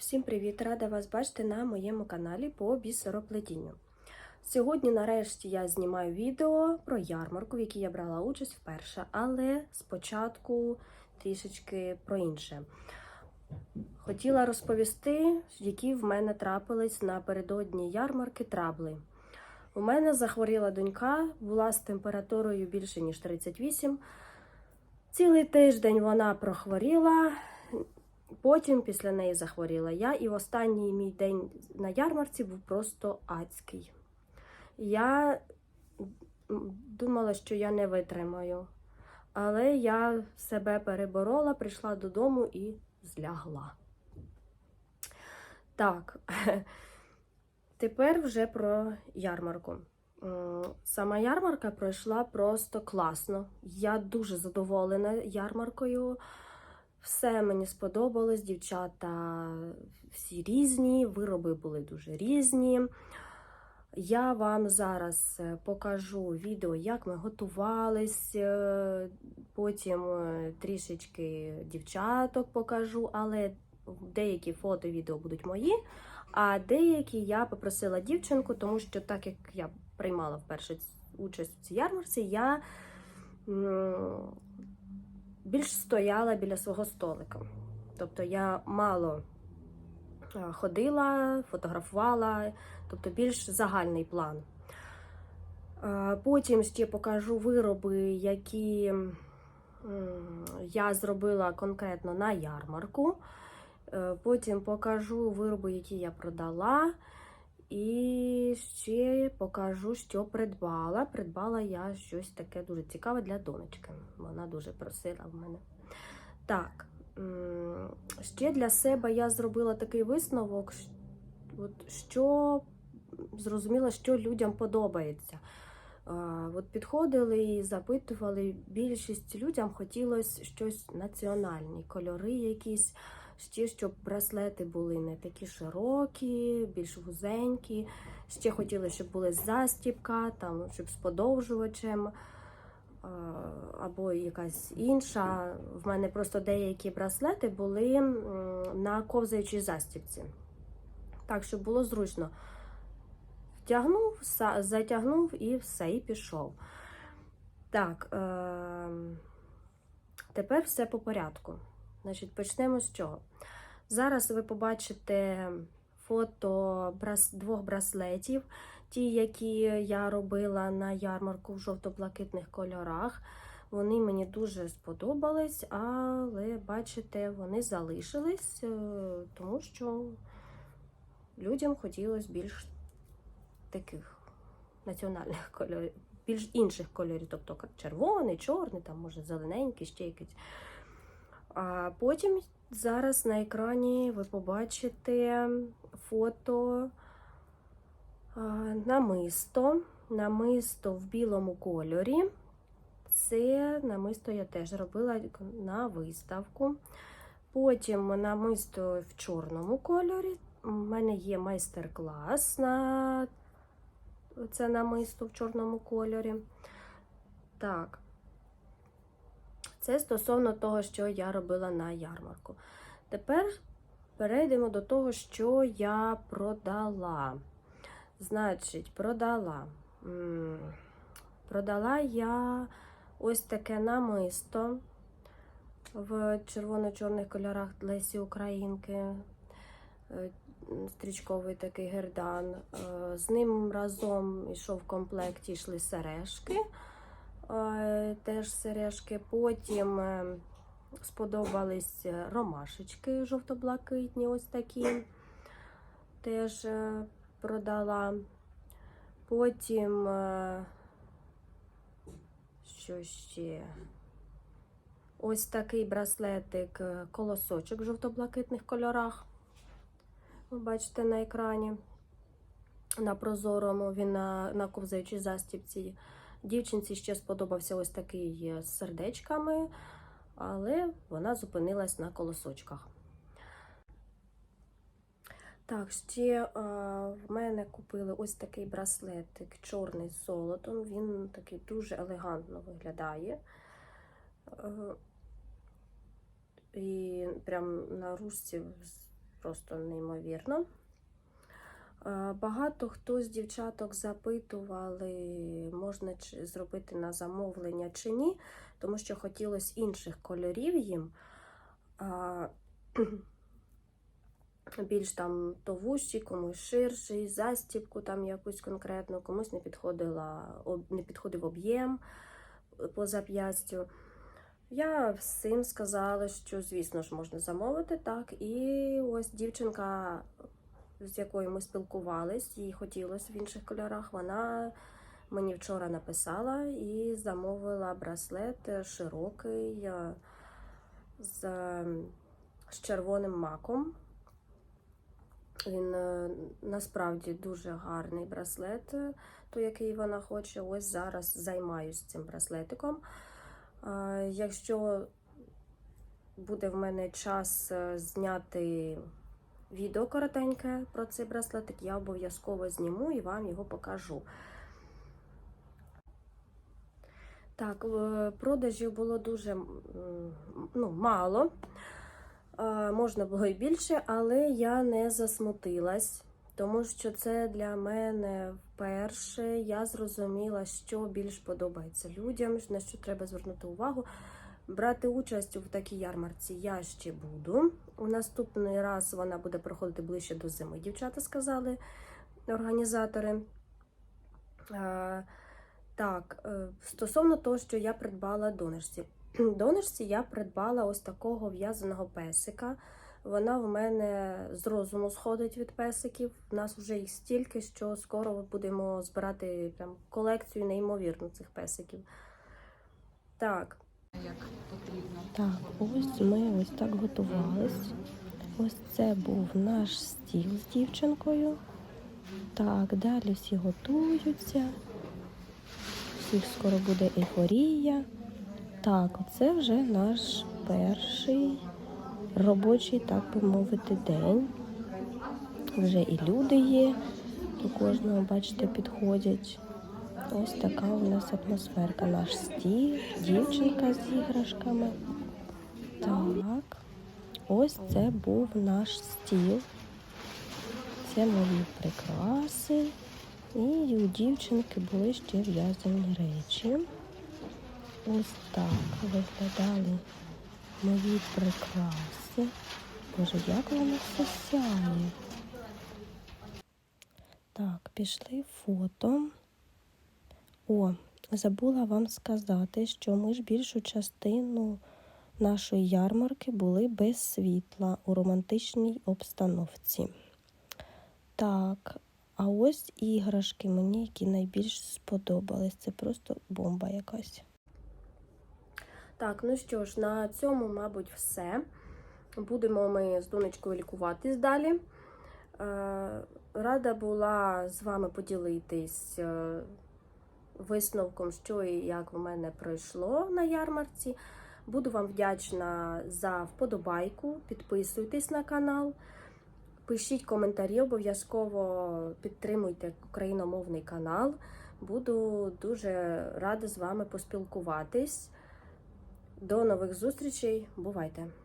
Всім привіт! Рада вас бачити на моєму каналі по бісероплетінню. Сьогодні, нарешті, я знімаю відео про ярмарку, в якій я брала участь вперше, але спочатку трішечки про інше. Хотіла розповісти, які в мене трапились напередодні ярмарки трабли. У мене захворіла донька, була з температурою більше ніж 38. Цілий тиждень вона прохворіла, Потім після неї захворіла я, і останній мій день на ярмарці був просто адський. Я думала, що я не витримаю, але я себе переборола, прийшла додому і злягла. Так, тепер вже про ярмарку. Сама ярмарка пройшла просто класно. Я дуже задоволена ярмаркою. Все мені сподобалось, дівчата всі різні, вироби були дуже різні. Я вам зараз е, покажу відео, як ми готувались, е, потім е, трішечки дівчаток покажу, але деякі фото відео будуть мої, а деякі я попросила дівчинку, тому що так як я приймала вперше участь у цій ярмарці, я більш стояла біля свого столика. Тобто я мало ходила, фотографувала, тобто більш загальний план. Потім ще покажу вироби, які я зробила конкретно на ярмарку. Е, потім покажу вироби, які я продала. І ще покажу, що придбала. Придбала я щось таке дуже цікаве для донечки. Вона дуже просила в мене. Так, ще для себе я зробила такий висновок, що зрозуміла, що людям подобається. От Підходили і запитували, більшість людям хотілося щось національне, кольори якісь ще щоб браслети були не такі широкі, більш вузенькі. Ще хотіли, щоб були застіпка, там, щоб з подовжувачем або якась інша. В мене просто деякі браслети були на ковзаючій застіпці. Так, щоб було зручно. Втягнув, затягнув і все, і пішов. Так, е тепер все по порядку. Значить, Почнемо з чого. Зараз ви побачите фото двох браслетів, ті, які я робила на ярмарку в жовто-блакитних кольорах. Вони мені дуже сподобались, але, бачите, вони залишились, е, тому що людям хотілося більш таких національних кольорів, більш інших кольорів, тобто червоний, чорний, там, може, зелененький, ще якийсь. А потім зараз на екрані ви побачите фото намисто. Намисто в білому кольорі. Це намисто я теж робила на виставку. Потім намисто в чорному кольорі. У мене є майстер-клас на це намисто в чорному кольорі. Так, це стосовно того, що я робила на ярмарку. Тепер перейдемо до того, що я продала. Значить, продала. Продала я ось таке намисто в червоно-чорних кольорах Лесі Українки. Е, стрічковий такий гердан. Е, з ним разом йшов в комплекті йшли сережки теж сережки. Потім е, сподобались ромашечки жовто-блакитні, ось такі. Теж е, продала. Потім, е, що ще? Ось такий браслетик, колосочок в жовто-блакитних кольорах. Ви бачите на екрані. На прозорому, він на на ковзаючій застіпці. Дівчинці ще сподобався ось такий з сердечками, але вона зупинилась на колосочках. Так, ще а, в мене купили ось такий браслетик чорний з золотом. Він такий дуже елегантно виглядає. І прям на ручці просто неймовірно. Е, Багато хто з дівчаток запитували, можна зробити на замовлення чи ні, тому що хотілося інших кольорів їм. Більш там то комусь ширший, застібку там якусь конкретну, комусь не підходила, не підходив об'єм по зап'ястю. Я всім сказала, що, звісно ж, можна замовити так. І ось дівчинка, з якою ми спілкувались, їй хотілося в інших кольорах. Вона мені вчора написала і замовила браслет широкий е, з, е, з червоним маком. Він е, насправді дуже гарний браслет, той, який вона хоче. Ось зараз займаюся цим браслетиком. Якщо буде в мене час зняти відео коротеньке про цей браслетик, я обов'язково зніму і вам його покажу. Так, продажів було дуже ну, мало. Можна було і більше, але я не засмутилась, тому що це для мене вперше. Я зрозуміла, що більш подобається людям, на що треба звернути увагу. Брати участь в такій ярмарці я ще буду. У наступний раз вона буде проходити ближче до зими, дівчата сказали організатори. Е, Так, е, стосовно того, що я придбала донорці. Донорці я придбала ось такого в'язаного песика. Вона в мене з розуму сходить від песиків. У нас вже їх стільки, що скоро будемо збирати прям колекцію неймовірну цих песиків. Так. Так, ось ми ось так готувались. Ось це був наш стіл з дівчинкою. Так, далі всі готуються. Всіх скоро буде ейфорія. Так, оце вже наш перший робочий, так би мовити, день. Вже і люди є, до кожного, бачите, підходять. Ось така у нас атмосферка. Наш стіл, дівчинка з іграшками. Так, ось це був наш стіл. Це нові прикраси. І у дівчинки були ще в'язані речі. Ось так виглядали нові прикраси. Боже, як воно все сяє. Так, пішли фото. О, забула вам сказати, що ми ж більшу частину нашої ярмарки були без світла у романтичній обстановці. Так, а ось іграшки мені, які найбільш сподобались. Це просто бомба якась. Так, ну що ж, на цьому, мабуть, все. Будемо ми з донечкою лікуватись далі. Е, Рада була з вами поділитись е, висновком, що і як в мене пройшло на ярмарці. Буду вам вдячна за вподобайку. Підписуйтесь на канал, пишіть коментарі, обов'язково підтримуйте україномовний канал. Буду дуже рада з вами поспілкуватись. До нових зустрічей. Бувайте!